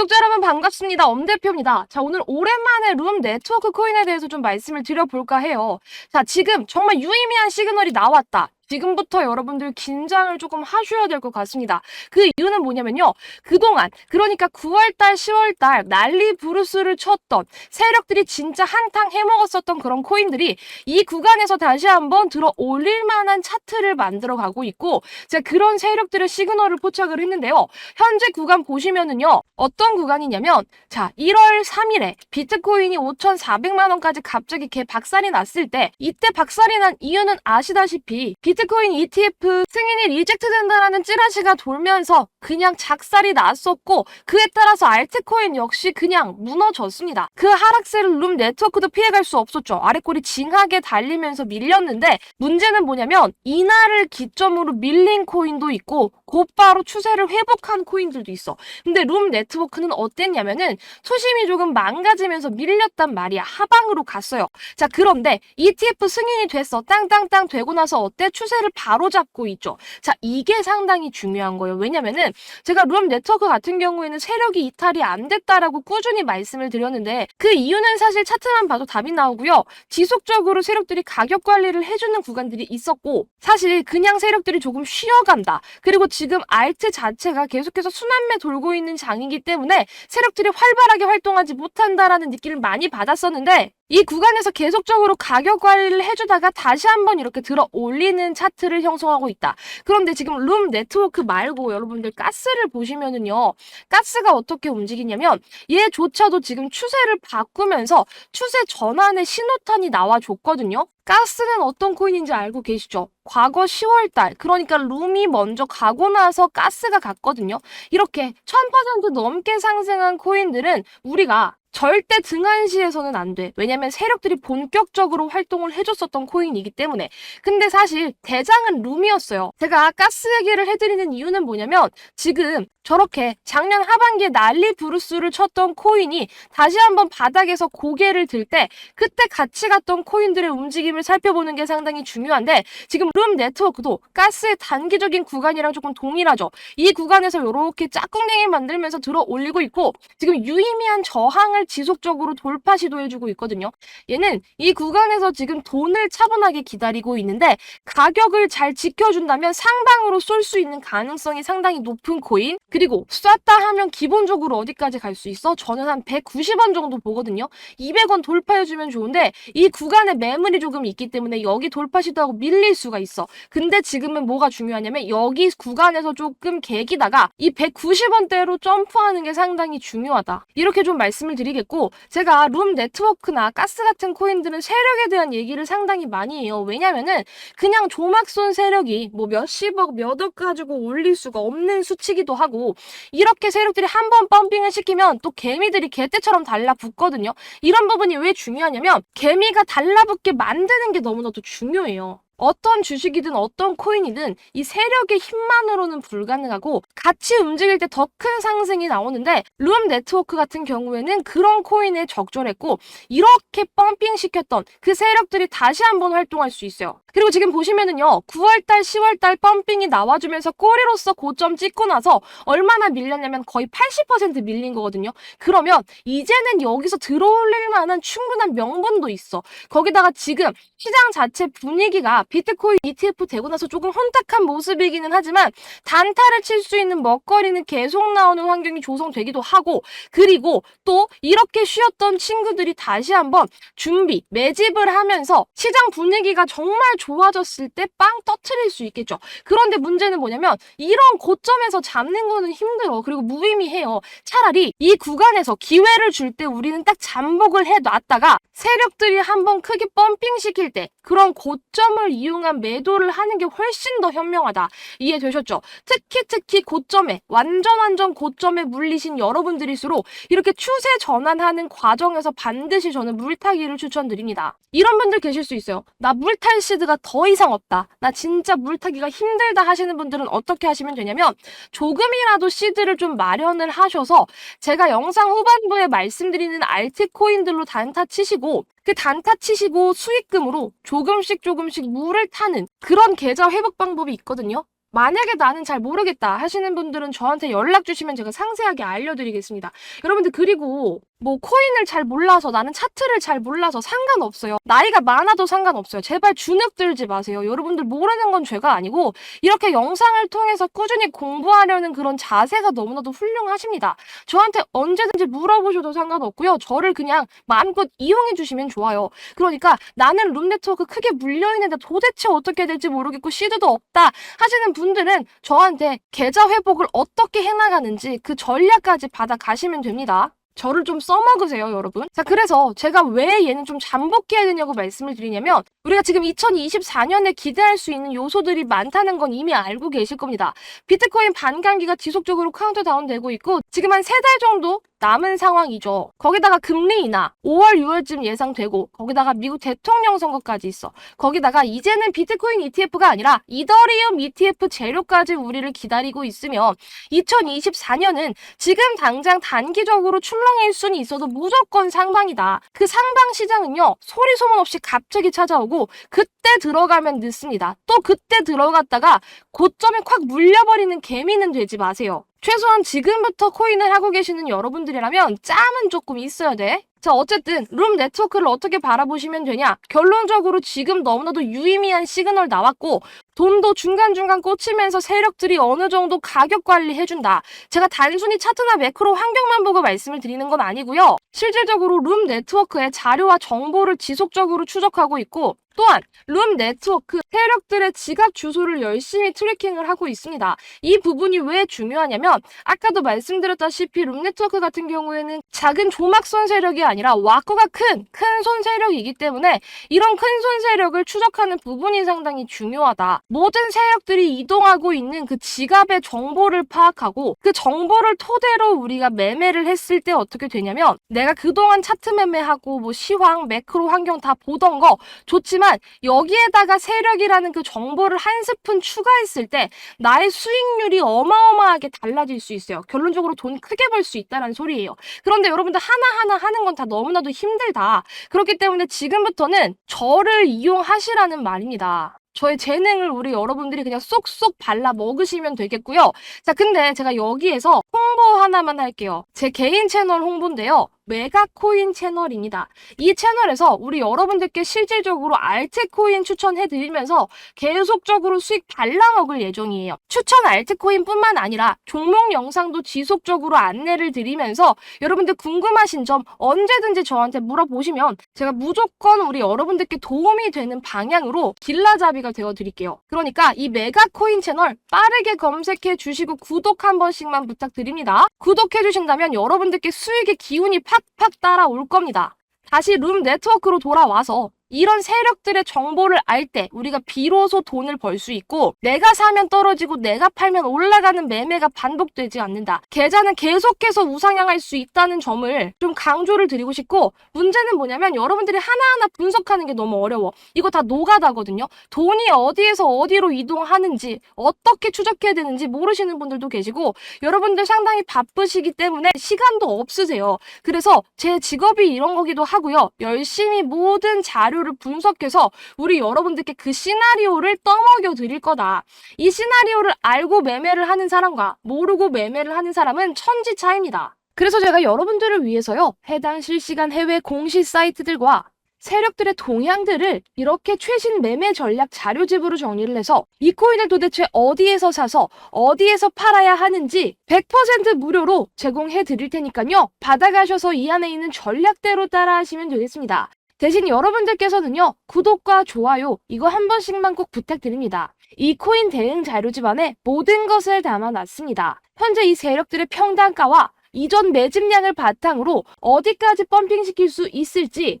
구독자 여러분 반갑습니다. 엄대표입니다. 자, 오늘 오랜만에 룸 네트워크 코인에 대해서 좀 말씀을 드려볼까 해요. 자, 지금 정말 유의미한 시그널이 나왔다. 지금부터 여러분들 긴장을 조금 하셔야 될 것 같습니다. 그 이유는 뭐냐면요. 그동안, 그러니까 9월달, 10월달 난리 부르스를 쳤던 세력들이 진짜 한탕 해먹었었던 그런 코인들이 이 구간에서 다시 한번 들어 올릴 만한 차트를 만들어 가고 있고, 제가 그런 세력들의 시그널을 포착을 했는데요. 현재 구간 보시면은요. 어떤 구간이냐면 자, 1월 3일에 비트코인이 5,400만 원까지 갑자기 개 박살이 났을 때 이때 박살이 난 이유는 아시다시피 비트 코인 ETF 승인이 리젝트 된다라는 찌라시가 돌면서 그냥 작살이 났었고 그에 따라서 알트코인 역시 그냥 무너졌습니다. 그 하락세를 룸 네트워크도 피해갈 수 없었죠. 아래꼬리 징하게 달리면서 밀렸는데 문제는 뭐냐면 이날을 기점으로 밀린 코인도 있고 곧바로 추세를 회복한 코인들도 있어. 근데 룸 네트워크는 어땠냐면은 초심이 조금 망가지면서 밀렸단 말이야. 하방으로 갔어요. 자, 그런데 ETF 승인이 됐어. 땅땅땅 되고 나서 어때? 추세를 바로 잡고 있죠. 자, 이게 상당히 중요한 거예요. 왜냐면은 제가 룸 네트워크 같은 경우에는 세력이 이탈이 안 됐다라고 꾸준히 말씀을 드렸는데 그 이유는 사실 차트만 봐도 답이 나오고요. 지속적으로 세력들이 가격 관리를 해주는 구간들이 있었고 사실 그냥 세력들이 조금 쉬어간다. 그리고 지금 알트 자체가 계속해서 순환매 돌고 있는 장이기 때문에 세력들이 활발하게 활동하지 못한다라는 느낌을 많이 받았었는데 이 구간에서 계속적으로 가격 관리를 해주다가 다시 한번 이렇게 들어 올리는 차트를 형성하고 있다. 그런데 지금 룸 네트워크 말고 여러분들 가스를 보시면은요. 가스가 어떻게 움직이냐면 얘조차도 지금 추세를 바꾸면서 추세 전환의 신호탄이 나와줬거든요. 가스는 어떤 코인인지 알고 계시죠? 과거 10월달, 그러니까 룸이 먼저 가고 나서 가스가 갔거든요. 이렇게 1000% 넘게 상승한 코인들은 우리가 절대 등한시에서는 안 돼. 왜냐면 세력들이 본격적으로 활동을 해줬었던 코인이기 때문에. 근데 사실 대장은 룸이었어요. 제가 가스 얘기를 해드리는 이유는 뭐냐면 지금 저렇게 작년 하반기에 난리 부르스를 쳤던 코인이 다시 한번 바닥에서 고개를 들 때 그때 같이 갔던 코인들의 움직임을 살펴보는 게 상당히 중요한데 지금 룸 네트워크도 가스의 단기적인 구간이랑 조금 동일하죠. 이 구간에서 이렇게 짝꿍냉이 만들면서 들어 올리고 있고 지금 유의미한 저항을 지속적으로 돌파 시도해주고 있거든요. 얘는 이 구간에서 지금 돈을 차분하게 기다리고 있는데 가격을 잘 지켜준다면 상방으로 쏠 수 있는 가능성이 상당히 높은 코인 그리고 쐈다 하면 기본적으로 어디까지 갈 수 있어? 저는 한 190원 정도 보거든요. 200원 돌파해주면 좋은데 이 구간에 매물이 조금 있기 때문에 여기 돌파 시도하고 밀릴 수가 있어. 근데 지금은 뭐가 중요하냐면 여기 구간에서 조금 개기다가 이 190원대로 점프하는 게 상당히 중요하다. 이렇게 좀 말씀을 드리 겠고 제가 룸 네트워크나 가스 같은 코인들은 세력에 대한 얘기를 상당히 많이 해요. 왜냐면은 그냥 조막쏜 세력이 뭐 몇십억, 몇억 가지고 올릴 수가 없는 수치기도 하고 이렇게 세력들이 한 번 펌핑을 시키면 또 개미들이 개떼처럼 달라붙거든요. 이런 부분이 왜 중요하냐면 개미가 달라붙게 만드는 게 너무나도 중요해요. 어떤 주식이든 어떤 코인이든 이 세력의 힘만으로는 불가능하고 같이 움직일 때 더 큰 상승이 나오는데 룸 네트워크 같은 경우에는 그런 코인에 적절했고 이렇게 펌핑 시켰던 그 세력들이 다시 한번 활동할 수 있어요. 그리고 지금 보시면은요 9월달 10월달 펌핑이 나와주면서 꼬리로서 고점 찍고 나서 얼마나 밀렸냐면 거의 80% 밀린 거거든요. 그러면 이제는 여기서 들어올릴 만한 충분한 명분도 있어. 거기다가 지금 시장 자체 분위기가 비트코인 ETF 되고 나서 조금 혼탁한 모습이기는 하지만 단타를 칠 수 있는 먹거리는 계속 나오는 환경이 조성되기도 하고 그리고 또 이렇게 쉬었던 친구들이 다시 한번 준비, 매집을 하면서 시장 분위기가 정말 좋아졌을 때 빵 터트릴 수 있겠죠. 그런데 문제는 뭐냐면 이런 고점에서 잡는 거는 힘들어. 그리고 무의미해요. 차라리 이 구간에서 기회를 줄 때 우리는 딱 잠복을 해 놨다가 세력들이 한번 크게 펌핑 시킬 때 그런 고점을 이용한 매도를 하는 게 훨씬 더 현명하다. 이해되셨죠? 특히 특히 고점에 완전 완전 고점에 물리신 여러분들일수록 이렇게 추세 전환하는 과정에서 반드시 저는 물타기를 추천드립니다. 이런 분들 계실 수 있어요. 나 물탈 시드가 더 이상 없다. 나 진짜 물타기가 힘들다 하시는 분들은 어떻게 하시면 되냐면 조금이라도 시드를 좀 마련을 하셔서 제가 영상 후반부에 말씀드리는 알트코인들로 단타 치시고 그 단타 치시고 수익금으로 조금씩 조금씩 물을 타는 그런 계좌 회복 방법이 있거든요. 만약에 나는 잘 모르겠다 하시는 분들은 저한테 연락 주시면 제가 상세하게 알려드리겠습니다. 여러분들 그리고 뭐 코인을 잘 몰라서 나는 차트를 잘 몰라서 상관없어요. 나이가 많아도 상관없어요. 제발 주눅 들지 마세요. 여러분들 모르는 건 죄가 아니고 이렇게 영상을 통해서 꾸준히 공부하려는 그런 자세가 너무나도 훌륭하십니다. 저한테 언제든지 물어보셔도 상관없고요. 저를 그냥 마음껏 이용해 주시면 좋아요. 그러니까 나는 룸 네트워크 크게 물려있는데 도대체 어떻게 될지 모르겠고 시드도 없다 하시는 분들은 저한테 계좌 회복을 어떻게 해나가는지 그 전략까지 받아 가시면 됩니다. 저를 좀 써먹으세요, 여러분. 자, 그래서 제가 왜 얘는 좀 잠복해야 되냐고 말씀을 드리냐면, 우리가 지금 2024년에 기대할 수 있는 요소들이 많다는 건 이미 알고 계실 겁니다. 비트코인 반감기가 지속적으로 카운트 다운 되고 있고, 지금 한 세 달 정도 남은 상황이죠. 거기다가 금리 인하 5월, 6월쯤 예상되고, 거기다가 미국 대통령 선거까지 있어. 거기다가 이제는 비트코인 ETF가 아니라 이더리움 ETF 재료까지 우리를 기다리고 있으면 2024년은 지금 당장 단기적으로 출렁 일 수는 있어도 무조건 상방이다. 그 상방 시장은요, 소리 소문 없이 갑자기 찾아오고, 그때 들어가면 늦습니다. 또 그때 들어갔다가 고점에 콱 물려버리는 개미는 되지 마세요. 최소한 지금부터 코인을 하고 계시는 여러분들이라면 짬은 조금 있어야 돼. 자, 어쨌든 룸 네트워크를 어떻게 바라보시면 되냐? 결론적으로 지금 너무나도 유의미한 시그널 나왔고 돈도 중간중간 꽂히면서 세력들이 어느 정도 가격 관리해준다. 제가 단순히 차트나 매크로 환경만 보고 말씀을 드리는 건 아니고요. 실질적으로 룸 네트워크의 자료와 정보를 지속적으로 추적하고 있고 또한 룸 네트워크 세력들의 지갑 주소를 열심히 트래킹을 하고 있습니다. 이 부분이 왜 중요하냐면 아까도 말씀드렸다시피 룸 네트워크 같은 경우에는 작은 조막선 세력이 아니라 와꾸가 큰 큰 손 세력이기 때문에 이런 큰 손 세력을 추적하는 부분이 상당히 중요하다. 모든 세력들이 이동하고 있는 그 지갑의 정보를 파악하고 그 정보를 토대로 우리가 매매를 했을 때 어떻게 되냐면 내가 그동안 차트 매매하고 뭐 시황, 매크로 환경 다 보던 거 좋지만 여기에다가 세력이라는 그 정보를 한 스푼 추가했을 때 나의 수익률이 어마어마하게 달라질 수 있어요. 결론적으로 돈 크게 벌 수 있다는 소리예요. 그런데 여러분들 하나하나 하는 건 다 너무나도 힘들다. 그렇기 때문에 지금부터는 저를 이용하시라는 말입니다. 저의 재능을 우리 여러분들이 그냥 쏙쏙 발라 먹으시면 되겠고요. 자, 근데 제가 여기에서 홍보 하나만 할게요. 제 개인 채널 홍보인데요. 메가코인 채널입니다. 이 채널에서 우리 여러분들께 실질적으로 알트코인 추천해드리면서 계속적으로 수익 발라먹을 예정이에요. 추천 알트코인뿐만 아니라 종목 영상도 지속적으로 안내를 드리면서 여러분들 궁금하신 점 언제든지 저한테 물어보시면 제가 무조건 우리 여러분들께 도움이 되는 방향으로 길라잡이가 되어드릴게요. 그러니까 이 메가코인 채널 빠르게 검색해 주시고 구독 한 번씩만 부탁드립니다. 구독해 주신다면 여러분들께 수익의 기운이 팍팍 따라올 겁니다. 다시 룸 네트워크로 돌아와서 이런 세력들의 정보를 알 때 우리가 비로소 돈을 벌 수 있고 내가 사면 떨어지고 내가 팔면 올라가는 매매가 반복되지 않는다. 계좌는 계속해서 우상향할 수 있다는 점을 좀 강조를 드리고 싶고 문제는 뭐냐면 여러분들이 하나하나 분석하는 게 너무 어려워. 이거 다 노가다거든요. 돈이 어디에서 어디로 이동하는지 어떻게 추적해야 되는지 모르시는 분들도 계시고 여러분들 상당히 바쁘시기 때문에 시간도 없으세요. 그래서 제 직업이 이런 거기도 하고요. 열심히 모든 자료 시나리오를 분석해서 우리 여러분들께 그 시나리오를 떠먹여 드릴 거다. 이 시나리오를 알고 매매를 하는 사람과 모르고 매매를 하는 사람은 천지 차이입니다. 그래서 제가 여러분들을 위해서요. 해당 실시간 해외 공시 사이트들과 세력들의 동향들을 이렇게 최신 매매 전략 자료집으로 정리를 해서 이 코인을 도대체 어디에서 사서 어디에서 팔아야 하는지 100% 무료로 제공해 드릴 테니까요. 받아가셔서 이 안에 있는 전략대로 따라 하시면 되겠습니다. 대신 여러분들께서는요, 구독과 좋아요, 이거 한 번씩만 꼭 부탁드립니다. 이 코인 대응 자료집 안에 모든 것을 담아놨습니다. 현재 이 세력들의 평단가와 이전 매집량을 바탕으로 어디까지 펌핑시킬 수 있을지